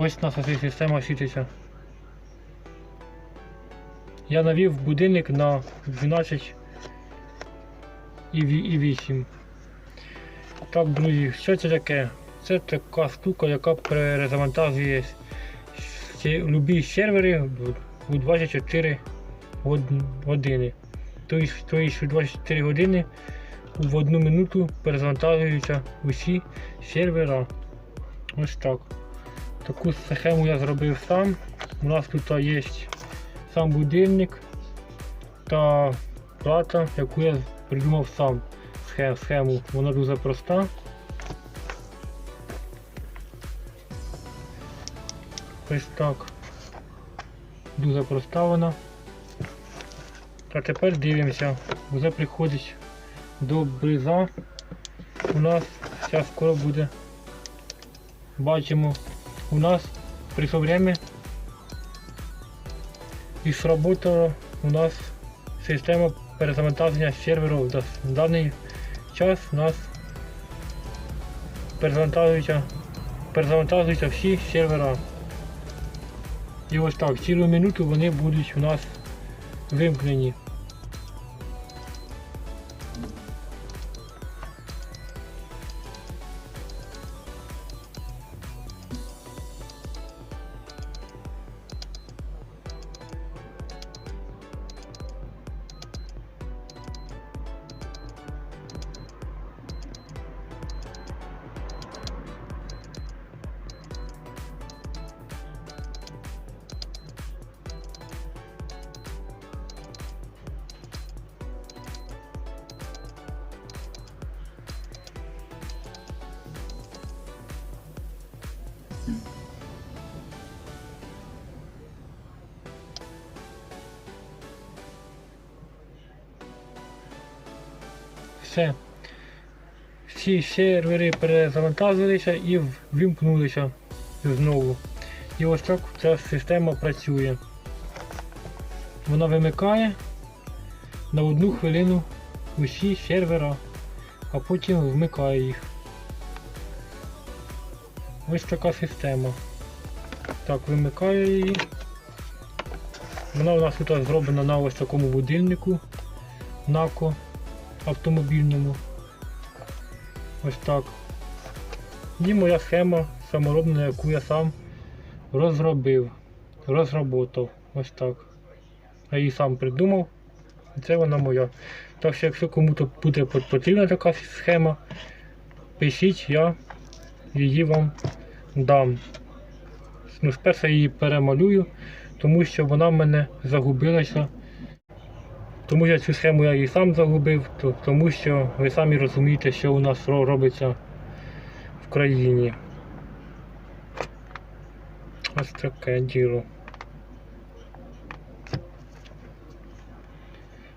Ось у нас ось система світиться. Я навів будильник на 12 і 8. Так, друзі, що це таке? Це така штука, яка перезавантажує любі сервери у 24 години. Тобто, тобто у 24 години в одну минуту перезавантажуються усі сервера. Ось так. Таку схему я зробив сам. У нас тут є сам будильник та плата, яку я придумав сам схему. Вона дуже проста. Ось так. Дуже проста вона. А тепер дивимося. Вже приходить до бриза. У нас зараз скоро буде. Бачимо, у нас прийшло время і сработала у нас система перезавантаження серверів. В даний час у нас перезавантажуються, перезавантажуються всі сервера. І ось так, цілу минуту вони будуть у нас вимкнені. Все. Всі сервери перезавантажилися і вимкнулися знову. І ось так ця система працює. Вона вимикає на одну хвилину усі сервера, а потім вмикає їх. Ось така система. Так, вимикаю її. Вона у нас тут зроблена на ось такому будильнику. НАКО автомобільному. Ось так. І моя схема саморобна, яку я сам розробив, розработав. Ось так. Я її сам придумав. І це вона моя. Так що якщо кому-то буде потрібна така схема, пишіть, я її вам дам. Ну, спершу я її перемалюю, тому що вона в мене загубилася. Тому я цю схему я і сам загубив, тому що ви самі розумієте, що у нас робиться в країні. Ось таке діло.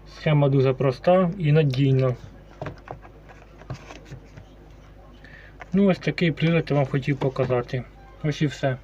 Схема дуже проста і надійна. Ну ось такий прилад я вам хотів показати. Ось і все.